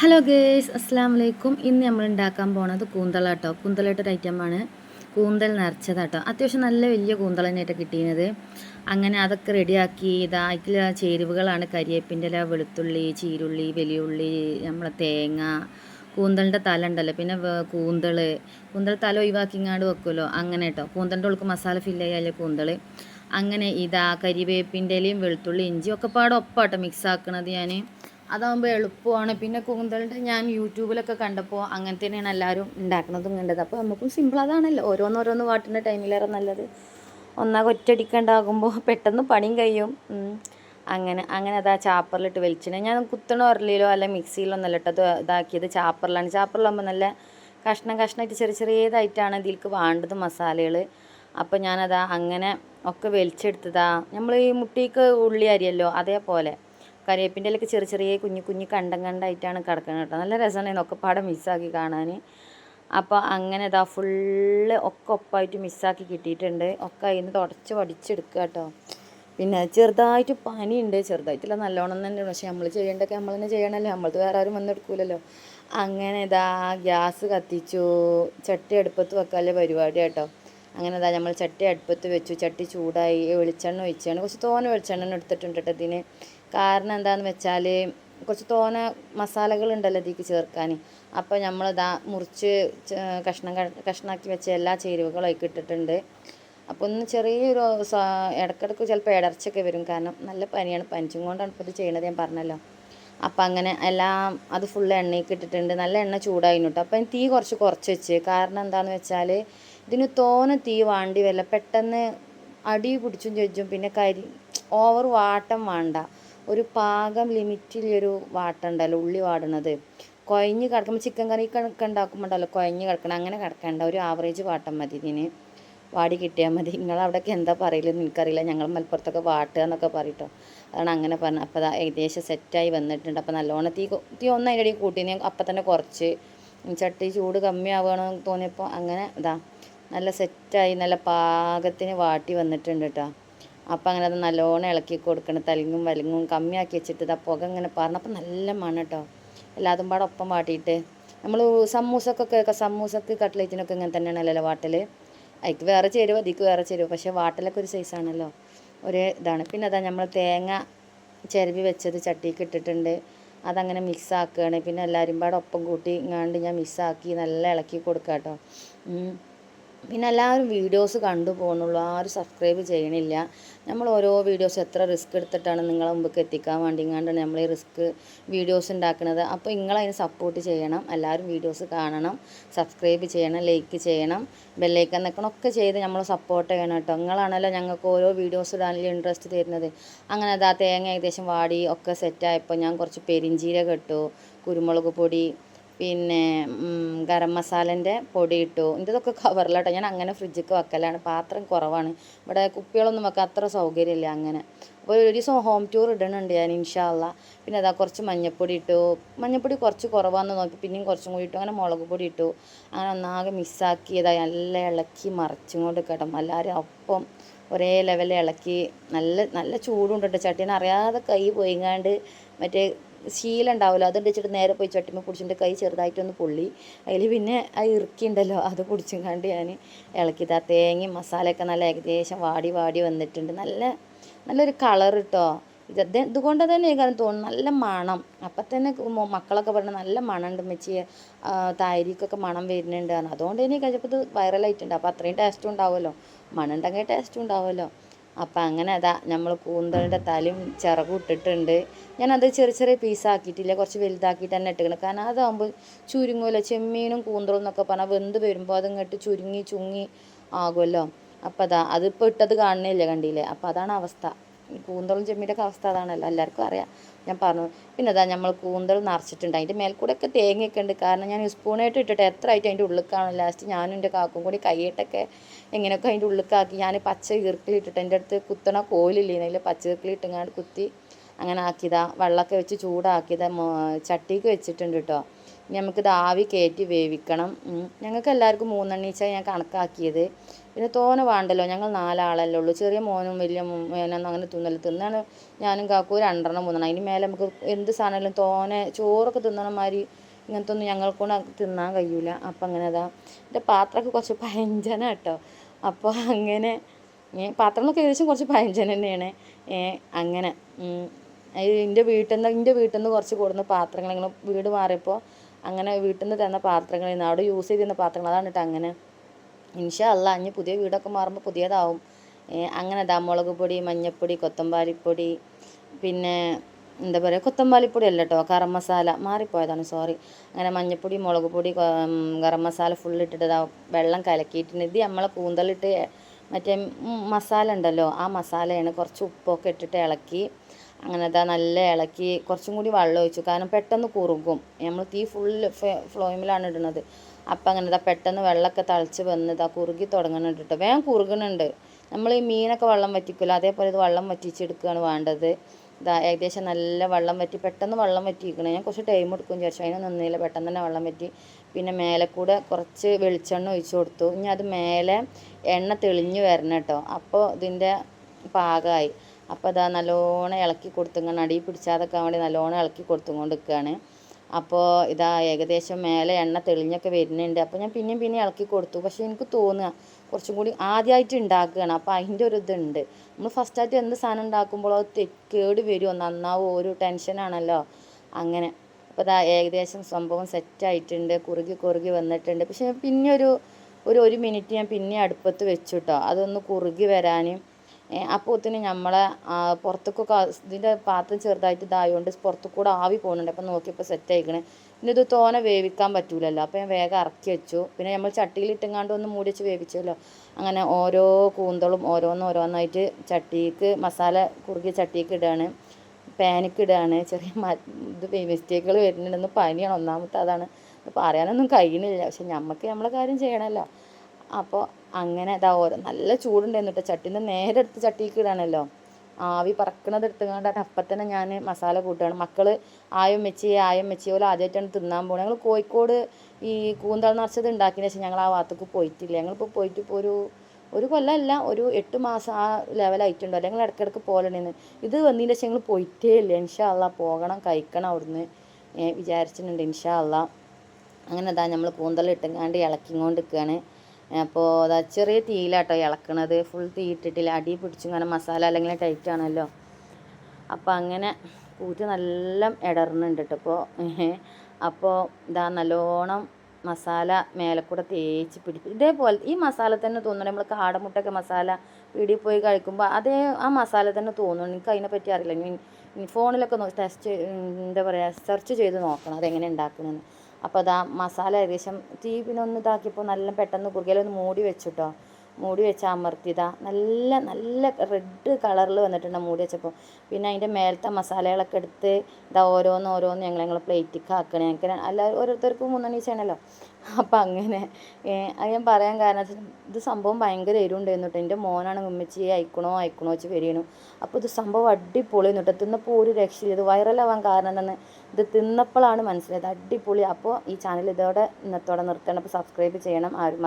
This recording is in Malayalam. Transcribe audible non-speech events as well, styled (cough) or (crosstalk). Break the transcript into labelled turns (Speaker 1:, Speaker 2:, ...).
Speaker 1: ഹലോ ഗേസ് അസ്സാം വലൈക്കും ഇന്ന് നമ്മൾ ഉണ്ടാക്കാൻ പോണത് കൂന്തള കേട്ടോ കൂന്തളായിട്ടൊരു ഐറ്റമാണ് കൂന്തൽ നിറച്ചതാട്ടോ അത്യാവശ്യം നല്ല വലിയ കൂന്തൾ തന്നെയായിട്ട് കിട്ടിയത്. അങ്ങനെ അതൊക്കെ റെഡിയാക്കി ഇതാ അതിൽ ചേരുവകളാണ്. കരിയേപ്പിന്റെ വെളുത്തുള്ളി ചീരുള്ളി വലിയുള്ളി നമ്മളെ തേങ്ങ കൂന്തളിന്റെ തല ഉണ്ടല്ലോ. പിന്നെ കൂന്തൾ കൂന്തൽ തല തല ഒഴിവാക്കിങ്ങാണ്ട് വെക്കുമല്ലോ അങ്ങനെ കേട്ടോ കൂന്തലിന്റെ ഉൾക്ക് മസാല ഫില്ല് ചെയ്യാല്ലേ കൂന്തൾ അങ്ങനെ ഇതാ കരിവേപ്പിന്റെ ഇലയും വെളുത്തുള്ളി ഇഞ്ചി ഒക്കെ പാടെ ഒപ്പാട്ടോ മിക്സ് ആക്കണത് ഞാൻ അതാകുമ്പോൾ എളുപ്പമാണ്. പിന്നെ കൂന്തലിന്റെ ഞാൻ യൂട്യൂബിലൊക്കെ കണ്ടപ്പോൾ അങ്ങനെ തന്നെയാണ് എല്ലാവരും ഉണ്ടാക്കുന്നതും കണ്ടത്. അപ്പോൾ നമുക്കും സിമ്പിൾ അതാണല്ലോ. ഓരോന്നോരോന്ന് വാട്ടുന്ന ടൈമിലേറെ നല്ലത്. ഒന്നാകെ ഒറ്റയടിക്കണ്ടാകുമ്പോൾ പെട്ടെന്ന് പണിയും കഴിയും. അങ്ങനെ അങ്ങനെ അതാ ചാപ്പറിലിട്ട് വലിച്ചിട്ട് ഞാൻ കുത്തണ ഉരലിലോ അല്ല മിക്സിയിലോ ഒന്നല്ല ഇട്ടത് ഇതാക്കിയത് ചാപ്പറിലാണ്. ചാപ്പറിലാകുമ്പോൾ നല്ല കഷ്ണം കഷ്ണമായിട്ട് ചെറിയ ചെറിയതായിട്ടാണ് ഇതിൽക്ക് വേണ്ടത് മസാലകൾ അപ്പോൾ ഞാനതാ അങ്ങനെ ഒക്കെ വലിച്ചെടുത്തതാ. നമ്മൾ ഈ മുട്ടിക്ക് ഉള്ളി അരിയല്ലോ അതേപോലെ. കറിവേപ്പിന്റെ ഇലക്ക് ചെറിയ ചെറിയ കുഞ്ഞു കുഞ്ഞു കണ്ടം കണ്ടായിട്ടാണ് കിടക്കുന്നത് കേട്ടോ. നല്ല രസമാണ് ഒക്കെ പാടെ മിസ്സാക്കി കാണാൻ അപ്പോൾ അങ്ങനെ ഇതാ ഫുള്ള് ഒക്കെ ഒപ്പായിട്ട് മിസ്സാക്കി കിട്ടിയിട്ടുണ്ട്. ഒക്കെ അതിൽ നിന്ന് തുടച്ച് പഠിച്ചെടുക്കുക കേട്ടോ. പിന്നെ ചെറുതായിട്ട് പനിയുണ്ട്. ചെറുതായിട്ടില്ല നല്ലോണം തന്നെ പക്ഷെ നമ്മൾ ചെയ്യേണ്ടതൊക്കെ നമ്മൾ തന്നെ ചെയ്യണമല്ലോ. നമ്മളത് വേറെ ആരും വന്നെടുക്കൂലല്ലോ അങ്ങനെ ഇതാ ഗ്യാസ് കത്തിച്ചു. ചട്ടി അടുപ്പത്ത് വെക്കാനുള്ള പരിപാടി കേട്ടോ. അങ്ങനെ ഇതാ നമ്മൾ ചട്ടി അടുപ്പത്ത് വെച്ചു. ചട്ടി ചൂടായി. വെളിച്ചെണ്ണ ഒഴിച്ചാണ്. കുറച്ച് തോന വെളിച്ചെണ്ണ എടുത്തിട്ടുണ്ട് കേട്ടോ ഇതിന്. കാരണം എന്താണെന്ന് വെച്ചാൽ കുറച്ച് തോന മസാലകൾ മസാലകളുണ്ടല്ലോ ഇതിലേക്ക് ചേർക്കാൻ അപ്പോൾ നമ്മളിതാ മുറിച്ച് കഷ്ണം കഷ്ണാക്കി വെച്ച എല്ലാ ചേരുവകളും ഒക്കെ ഇട്ടിട്ടുണ്ട്. അപ്പോൾ ഒന്ന് ചെറിയൊരു ഇടക്കിടക്ക് ചിലപ്പോൾ ഇടർച്ചയൊക്കെ വരും. കാരണം നല്ല പനിയാണ്. പനിച്ചും കൊണ്ടാണ് ഇപ്പോൾ ഇത് ചെയ്യണത് ഞാൻ പറഞ്ഞല്ലോ. അപ്പം അങ്ങനെ എല്ലാം അത് ഫുൾ എണ്ണയ്ക്ക് ഇട്ടിട്ടുണ്ട്. നല്ല എണ്ണ ചൂടായിരുന്നു കേട്ടോ അപ്പം തീ കുറച്ച് കുറച്ച് വെച്ച്. കാരണം എന്താണെന്ന് വെച്ചാൽ ഇതിന് തോന തീ വാണ്ടി വരില്ല. പെട്ടെന്ന് അടി പിടിച്ചും ചെജ്ജും പിന്നെ കരി ഓവർ വാട്ടം വേണ്ട. ഒരു പാകം ലിമിറ്റിൽ ഒരു വാട്ടുണ്ടല്ലോ ഉള്ളി വാടണത്. കുഴഞ്ഞ് കിടക്കുമ്പോൾ ചിക്കൻ കറി കണക്ക് ഉണ്ടാക്കുമ്പോൾ ഉണ്ടല്ലോ കുഴഞ്ഞ് കിടക്കണം അങ്ങനെ കിടക്കണ്ട. ഒരു ആവറേജ് വാട്ടം മതി ഇതിന്. വാടി കിട്ടിയാൽ മതി. നിങ്ങളവിടെയൊക്കെ എന്താ പറയലെന്ന് എനിക്കറിയില്ല. ഞങ്ങൾ മലപ്പുറത്തൊക്കെ വാട്ടുക എന്നൊക്കെ പറയട്ടോ. അതാണ് അങ്ങനെ പറഞ്ഞത്. അപ്പോൾ ഏകദേശം സെറ്റായി വന്നിട്ടുണ്ട്. അപ്പോൾ നല്ലോണം തീ തീ ഒന്ന് അതിന്റെ ഇടയിൽ കൂട്ടി ഞാൻ അപ്പം തന്നെ കുറച്ച് ചട്ടി ചൂട് കമ്മിയാവുകയാണെന്ന് തോന്നിയപ്പോൾ അങ്ങനെ ഇതാ നല്ല സെറ്റായി നല്ല പാകത്തിന് വാട്ടി വന്നിട്ടുണ്ട് കേട്ടോ അപ്പം അങ്ങനെ അത് നല്ലോണം ഇളക്കി കൊടുക്കണം. തലങ്ങും വലങ്ങും കമ്മിയാക്കി വെച്ചിട്ട് ഇതാ പുക ഇങ്ങനെ പറഞ്ഞപ്പോൾ നല്ല മണം കേട്ടോ എല്ലാതും പാടെ ഒപ്പം വാട്ടിയിട്ട്. നമ്മൾ സമൂസക്കൊക്കെ സമൂസക്ക് കട്ട്ലേറ്റിനൊക്കെ ഇങ്ങനെ തന്നെയാണല്ലോ വാട്ടൽ അതിക്ക് വേറെ ചേരുവ അതിക്ക് വേറെ ചേരുവ. പക്ഷേ വാട്ടലൊക്കെ ഒരു സൈസാണല്ലോ ഒരേ ഇതാണ്. പിന്നെ അതാ നമ്മൾ തേങ്ങ ചിരവി വെച്ചത് ചട്ടിക്ക് ഇട്ടിട്ടുണ്ട്. അതങ്ങനെ മിക്സ് ആക്കുകയാണ് പിന്നെ എല്ലാവരും പാടെ ഒപ്പം കൂട്ടി ഇങ്ങാണ്ട് ഞാൻ മിക്സാക്കി നല്ല ഇളക്കി കൊടുക്കാം കേട്ടോ. പിന്നെ എല്ലാവരും വീഡിയോസ് കണ്ടു പോകുന്നുള്ളൂ ആരും സബ്സ്ക്രൈബ് ചെയ്യണില്ല. നമ്മൾ ഓരോ വീഡിയോസ് എത്ര റിസ്ക് എടുത്തിട്ടാണ് നിങ്ങളെ മുമ്പ് എത്തിക്കാൻ വേണ്ടി വേണ്ടിങ്ങാണ്ടാണ് നമ്മൾ ഈ റിസ്ക് വീഡിയോസ് ഉണ്ടാക്കുന്നത് അപ്പോൾ നിങ്ങളതിന് സപ്പോർട്ട് ചെയ്യണം എല്ലാവരും വീഡിയോസ് കാണണം സബ്സ്ക്രൈബ് ചെയ്യണം ലൈക്ക് ചെയ്യണം ബെല്ലൈക്കൻ നിൽക്കണമൊക്കെ ചെയ്ത് നമ്മൾ സപ്പോർട്ട് ചെയ്യണം കേട്ടോ. നിങ്ങളാണല്ലോ ഞങ്ങൾക്ക് ഓരോ വീഡിയോസ് ഇടാനുള്ള ഇൻട്രസ്റ്റ് തരുന്നത്. അങ്ങനെ അതാ തേങ്ങ ഏകദേശം വാടി ഒക്കെ സെറ്റായപ്പോൾ ഞാൻ കുറച്ച് പെരിഞ്ചീരകം ഇട്ടു കുരുമുളക് പൊടി പിന്നെ ഗരം മസാലേന്റെ പൊടി ഇട്ടു ഇതൊക്കെ കവറിലാട്ടോ. ഞാൻ അങ്ങനെ ഫ്രിഡ്ജിക്ക് വെക്കലാണ്. പാത്രം കുറവാണ്. ഇവിടെ കുപ്പികളൊന്നും വെക്കാൻ അത്ര സൗകര്യമില്ല അങ്ങനെ. അപ്പോൾ ഒരു ദിവസം ഹോം ടൂർ ഇടണുണ്ട് ഞാൻ ഇൻഷാല്ല പിന്നെ അതാ കുറച്ച് മഞ്ഞപ്പൊടി ഇട്ടു. മഞ്ഞപ്പൊടി കുറച്ച് കുറവാന്ന് നോക്കി പിന്നെയും കുറച്ചും കൂടി ഇട്ടു. അങ്ങനെ മുളക് പൊടി ഇട്ടു. അങ്ങനെ ഒന്നാകെ മിസ്സാക്കിയതായി നല്ല ഇളക്കി മറിച്ചും കൊണ്ട് കിടം എല്ലാവരും ഒപ്പം ഒരേ ലെവലിൽ ഇളക്കി നല്ല നല്ല ചൂടുണ്ട് ചട്ടീനെ അറിയാതെ കൈ പോയിങ്ങാണ്ട് മറ്റേ ശീലം ഉണ്ടാവില്ല അത് ഇടിച്ചിട്ട് നേരെ പോയി ചട്ടിമ്മ പിടിച്ചിട്ട് കൈ ചെറുതായിട്ടൊന്ന് പൊള്ളി. അതിൽ പിന്നെ ആ ഇറുക്കിയുണ്ടല്ലോ അത് പിടിച്ചും കണ്ട് ഞാൻ ഇളക്കിയത് ആ തേങ്ങയും മസാലയൊക്കെ നല്ല ഏകദേശം വാടി വാടി വന്നിട്ടുണ്ട്. നല്ല നല്ലൊരു കളർ കേട്ടോ ഇത് ഇത് ഇതുകൊണ്ട് തന്നെ കാരണം തോന്നുന്നു. നല്ല മണം. അപ്പം തന്നെ മക്കളൊക്കെ പറഞ്ഞു നല്ല മണമുണ്ട് മെച്ചി താരിക്കൊക്കെ മണം വരുന്നുണ്ട്. അതുകൊണ്ട് തന്നെ കഴിച്ചപ്പോൾ ഇത് വൈറലായിട്ടുണ്ട്. അപ്പോൾ അത്രയും ടേസ്റ്റും ഉണ്ടാവുമല്ലോ. മണം ഉണ്ടെങ്കിൽ ടേസ്റ്റും ഉണ്ടാവുമല്ലോ. അപ്പം അങ്ങനെ അതാ നമ്മൾ കൂന്തളിന്റെ തലയും ചിറകും ഇട്ടിട്ടുണ്ട്. ഞാനത് ചെറിയ ചെറിയ പീസാക്കിയിട്ടില്ല കുറച്ച് വലുതാക്കിയിട്ട് തന്നെ ഇട്ടിക്കണം. കാരണം അതാകുമ്പോൾ ചുരുങ്ങുമല്ലോ ചെമ്മീനും കൂന്തളും എന്നൊക്കെ പറഞ്ഞാൽ വെന്ത് വരുമ്പോൾ അതിങ്ങോട്ട് ചുരുങ്ങി ചുങ്ങി ആകുമല്ലോ. അപ്പം അതാ അതിപ്പോൾ ഇട്ടത് കാണുന്നില്ല കണ്ടില്ലേ? അപ്പം അതാണ് അവസ്ഥ. കൂന്തളും ചെമ്മീന്റെ ഒക്കെ അവസ്ഥ അതാണല്ലോ. എല്ലാവർക്കും അറിയാം. ഞാൻ പറഞ്ഞു പിന്നെ അതാ നമ്മൾ കൂന്തൽ നിറച്ചിട്ടുണ്ട്. അതിന്റെ മേൽക്കൂടെയൊക്കെ തേങ്ങയൊക്കെ ഉണ്ട്. കാരണം ഞാൻ സ്പൂണായിട്ട് ഇട്ടിട്ട് എത്ര ആയിട്ട് അതിന്റെ ഉള്ളിക്കാണ് ലാസ്റ്റ് ഞാനും എന്റെ കാക്കും കൂടി കൈയിട്ടൊക്കെ എങ്ങനെയൊക്കെ അതിന്റെ ഉള്ളിക്കാക്കി. ഞാൻ പച്ച ഈർക്കിലിട്ടിട്ട് എന്റെ അടുത്ത് കുത്തണ കോലില്ലേ അതിൽ പച്ച ഈർക്കിലിട്ടിങ്ങാണ്ട് കുത്തി അങ്ങനെ ആക്കിയതാ. വെള്ളമൊക്കെ വെച്ച് ചൂടാക്കിയതാ. ചട്ടിക്ക് വെച്ചിട്ടുണ്ട് കേട്ടോ ഇനി നമുക്കിത് ആവി കയറ്റി വേവിക്കണം. ഞങ്ങൾക്ക് എല്ലാവർക്കും മൂന്നെണ്ണീച്ച ഞാൻ കണക്കാക്കിയത്. പിന്നെ തോനെ വേണ്ടല്ലോ ഞങ്ങൾ നാലാളല്ലേ ഉള്ളൂ. ചെറിയ മോനും വലിയ മോനൊന്നും അങ്ങനെ തിന്നൽ. തിന്നാണ് ഞാനും കാക്കു രണ്ടെണ്ണം മൂന്നെണ്ണം. അതിന് മേലെ നമുക്ക് എന്ത് സാധനമായാലും തോനെ ചോറൊക്കെ തിന്നണ മാതിരി ഇങ്ങനത്തെ ഒന്നും ഞങ്ങൾക്കൊണ്ട് തിന്നാൻ കഴിയൂല. അപ്പം അങ്ങനെ അതാ. എന്റെ പാത്രമൊക്കെ കുറച്ച് പഴഞ്ചന കേട്ടോ. അപ്പോൾ അങ്ങനെ പാത്രങ്ങളൊക്കെ ഏകദേശം കുറച്ച് പഴഞ്ചൻ തന്നെയാണ്. അങ്ങനെ എന്റെ വീട്ടിൽ നിന്ന് എന്റെ വീട്ടിൽ നിന്ന് കുറച്ച് കൂടുന്ന പാത്രങ്ങൾ വീട് മാറിയപ്പോൾ അങ്ങനെ വീട്ടിൽ നിന്ന് തന്ന പാത്രങ്ങൾ അവിടെ യൂസ് ചെയ്തിരുന്ന പാത്രങ്ങൾ അതാണ് കേട്ടോ അങ്ങനെ. ഇൻഷാ അല്ല ഇനി പുതിയ വീടൊക്കെ മാറുമ്പോൾ പുതിയതാവും. അങ്ങനെ ദാ മുളക് പൊടി മഞ്ഞൾപ്പൊടി കൊത്തമ്പാരിപ്പൊടി പിന്നെ എന്താ പറയുക കൊത്തമ്പാലിപ്പൊടി അല്ല കേട്ടോ ഗരം മസാല മാറിപ്പോയതാണ് സോറി. അങ്ങനെ മഞ്ഞൾപ്പൊടി മുളക് പൊടി ഗരം മസാല ഫുൾ ഇട്ടിട്ട് വെള്ളം കലക്കിയിട്ടുണ്ട്. ഇത് നമ്മളെ കൂന്തലിട്ട് മറ്റേ മസാല ഉണ്ടല്ലോ ആ മസാലയാണ് കുറച്ച് ഉപ്പൊക്കെ ഇട്ടിട്ട് ഇളക്കി അങ്ങനെ അതാ നല്ല ഇളക്കി കുറച്ചും കൂടി വെള്ളം ഒഴിച്ചു. കാരണം പെട്ടെന്ന് കുറുകും. നമ്മൾ തീ ഫുൾ ഫ്ലോയിമിലാണ് ഇടുന്നത്. അപ്പം അങ്ങനെ ഇതാ പെട്ടെന്ന് വെള്ളമൊക്കെ തളിച്ച് വന്ന് ഇതാ കുറുകി തുടങ്ങുന്നുണ്ട് കേട്ടോ വേഗം കുറുകണുണ്ട്. നമ്മൾ ഈ മീനൊക്കെ വെള്ളം വറ്റിക്കില്ല അതേപോലെ ഇത് വെള്ളം വറ്റിച്ചെടുക്കുകയാണ് വേണ്ടത്. ഇതാ ഏകദേശം നല്ല വെള്ളം വറ്റി പെട്ടെന്ന് വെള്ളം വറ്റിയിരിക്കണം ഞാൻ കുറച്ച് ടൈം എടുക്കും വിചാരിച്ചു. അതിന് നിന്നില്ല. പെട്ടെന്ന് തന്നെ വെള്ളം വറ്റി. പിന്നെ മേലെ കൂടെ കുറച്ച് വെളിച്ചെണ്ണ ഒഴിച്ചു കൊടുത്തു. ഇനി അത് മേലെ എണ്ണ തെളിഞ്ഞു വരണം കേട്ടോ അപ്പോൾ ഇതിന്റെ പാകമായി അപ്പോൾ അതാ നല്ലോണം ഇളക്കി കൊടുത്തുകൊണ്ട് അടിയിൽ പിടിച്ചാതൊക്കെ വേണ്ടി നല്ലോണം ഇളക്കി കൊടുത്തുകൊണ്ട് നിൽക്കുകയാണ് അപ്പോൾ ഇതാ ഏകദേശം മേലെ എണ്ണ തെളിഞ്ഞൊക്കെ വരുന്നുണ്ട്. അപ്പോൾ ഞാൻ പിന്നെയും പിന്നെയും ഇളക്കി കൊടുത്തു. പക്ഷേ എനിക്ക് തോന്നുക കുറച്ചും കൂടി ആദ്യമായിട്ട് ഉണ്ടാക്കുകയാണ്. അപ്പോൾ അതിന്റെ ഒരു ഇതുണ്ട്. നമ്മൾ ഫസ്റ്റായിട്ട് എന്ത് സാധനം ഉണ്ടാക്കുമ്പോഴോ കേട് വരുമോ നന്നാവോ? ഒരു ടെൻഷനാണല്ലോ അങ്ങനെ. അപ്പോൾ ഇതാ ഏകദേശം സംഭവം സെറ്റായിട്ടുണ്ട് കുറുകി കുറുകി വന്നിട്ടുണ്ട്. പക്ഷേ പിന്നെ ഒരു ഒരു ഒരു മിനിറ്റ് ഞാൻ പിന്നെ അടുപ്പത്ത് വെച്ചു കേട്ടോ അതൊന്ന് കുറുകി വരാൻ അപ്പോത്തിന് നമ്മളെ പുറത്തേക്കൊക്കെ ഇതിന്റെ പാത്രം ചെറുതായിട്ട് ഇതായതുകൊണ്ട് പുറത്തു കൂടെ ആവി പോകുന്നുണ്ട് അപ്പം നോക്കിയപ്പോൾ സെറ്റ് ആയിക്കണേ പിന്നെ ഇത് തോനെ വേവിക്കാൻ പറ്റൂലല്ലോ. അപ്പോൾ ഞാൻ വേഗം ഇറക്കി വെച്ചു. പിന്നെ നമ്മൾ ചട്ടിയിൽ ഇട്ടെങ്ങാണ്ട് ഒന്ന് മൂടി വെച്ച് വേവിച്ചല്ലോ. അങ്ങനെ ഓരോ കൂന്തളും ഓരോന്നോരോന്നായിട്ട് ചട്ടിക്ക് മസാല കുറുകിയ ചട്ടിക്ക് ഇടുകയാണ് പാനിക്ക് ഇടുകയാണ് ചെറിയ ഇത് മിസ്റ്റേക്കുകൾ വരുന്നുണ്ടെന്ന് പനിയാണ്. ഒന്നാമത്തെ അതാണ്. പറയാനൊന്നും കഴിയണില്ല. പക്ഷെ നമുക്ക് നമ്മളെ കാര്യം ചെയ്യണമല്ലോ അപ്പോൾ അങ്ങനെ ഇതാ ഓരോ നല്ല ചൂടുണ്ടായിരുന്നു കേട്ടോ ചട്ടിന്റെ നേരെ എടുത്ത് ചട്ടിക്ക് ഇടാണല്ലോ. ആവി പറക്കണത് എടുത്തുകൊണ്ട് അപ്പം തന്നെ ഞാൻ മസാല കൂട്ടുകയാണ് മക്കൾ ആയം വെച്ച് ആയം വെച്ച് പോലെ ആദ്യമായിട്ടാണ് തിന്നാൻ പോകുന്നത് ഞങ്ങൾ കോഴിക്കോട് ഈ കൂന്തൽ നിറച്ചത് ഉണ്ടാക്കിയതിന് ശേഷം ഞങ്ങൾ ആ ഭാഗത്തേക്ക് പോയിട്ടില്ല. ഞങ്ങളിപ്പോൾ പോയിട്ട് ഇപ്പോൾ ഒരു ഒരു കൊല്ലമല്ല ഒരു എട്ട് മാസം ആ ലെവലായിട്ടുണ്ടോ അല്ലെങ്കിൽ ഇടയ്ക്കിടയ്ക്ക് പോകലുണ്ടെന്ന് ഇത് വന്നതിന് ശേഷം ഞങ്ങൾ പോയിട്ടേ ഇല്ല. ഇൻഷാ പോകണം കഴിക്കണം അവിടുന്ന്. വിചാരിച്ചിട്ടുണ്ട്. ഇൻഷാ അങ്ങനെ അതാ നമ്മൾ കൂന്തലിട്ടുങ്ങാണ്ട് ഇളക്കിക്കൊണ്ട് നിൽക്കുകയാണ് അപ്പോൾ അതാ ചെറിയ തീയിലാട്ടോ ഇളക്കണത്. ഫുൾ തീ ഇട്ടിട്ടില്ല. അടി പിടിച്ചു കാരണം മസാല അല്ലെങ്കിൽ ടൈറ്റ് ആണല്ലോ. അപ്പോൾ അങ്ങനെ കൂറ്റ് നല്ല ഇടറുന്നുണ്ട് കേട്ടോ (laughs) അപ്പോൾ അപ്പോൾ ഇതാ നല്ലോണം മസാല മേലെ കൂടെ തേച്ച് പിടിപ്പിക്കും ഇതേപോലെ ഈ മസാല തന്നെ തോന്നുന്നു. നമ്മൾ കാടമുട്ടൊക്കെ മസാല വീടി പോയി കഴിക്കുമ്പോൾ അതേ ആ മസാല തന്നെ തോന്നുന്നു. എനിക്ക് അതിനെപ്പറ്റി അറിയില്ല. ഫോണിലൊക്കെ ടെസ്റ്റ് എന്താ പറയുക സെർച്ച് ചെയ്ത് നോക്കണം. അതെങ്ങനെ ഉണ്ടാക്കണമെന്ന് അപ്പോൾ അതാ മസാല ഏകദേശം തീ പിന്നെ ഒന്ന് ഇതാക്കിയപ്പോൾ നല്ല പെട്ടെന്ന് കുറുകയിലൊന്ന് മൂടി വെച്ചിട്ടോ. മൂടി വെച്ച അമർത്തിയതാ. നല്ല നല്ല റെഡ് കളറിൽ വന്നിട്ടുണ്ട് മൂടി വെച്ചപ്പോൾ. പിന്നെ അതിന്റെ മേലത്തെ മസാലകളൊക്കെ എടുത്ത് ഇതാ ഓരോന്ന് ഓരോന്ന് ഞങ്ങൾ ഞങ്ങൾ പ്ലേറ്റിക്ക് ആക്കണേ. ഞങ്ങൾക്ക് അല്ല ഓരോരുത്തർക്കും മൂന്നണി ചെയ്യണമല്ലോ അപ്പം അങ്ങനെ അത് ഞാൻ പറയാൻ കാരണം ഇത് സംഭവം ഭയങ്കര എരുണ്ടായിരുന്നു കേട്ടോ എന്റെ മോനാണ് ഉമ്മച്ചി അയക്കണോ അയക്കണോ വെച്ച് വരികയാണ് അപ്പോൾ ഇത് സംഭവം അടിപൊളി കേട്ടോ തിന്നപ്പോൾ ഒരു രക്ഷയില്ല. ഇത് വൈറലാവാൻ കാരണം എന്താണ് ഇത് തിന്നപ്പോഴാണ് മനസ്സിലായത്. അടിപൊളി. അപ്പോൾ ഈ ചാനൽ ഇതോടെ ഇന്നത്തോടെ നിർത്തണം. അപ്പോൾ സബ്സ്ക്രൈബ് ചെയ്യണം. ആരും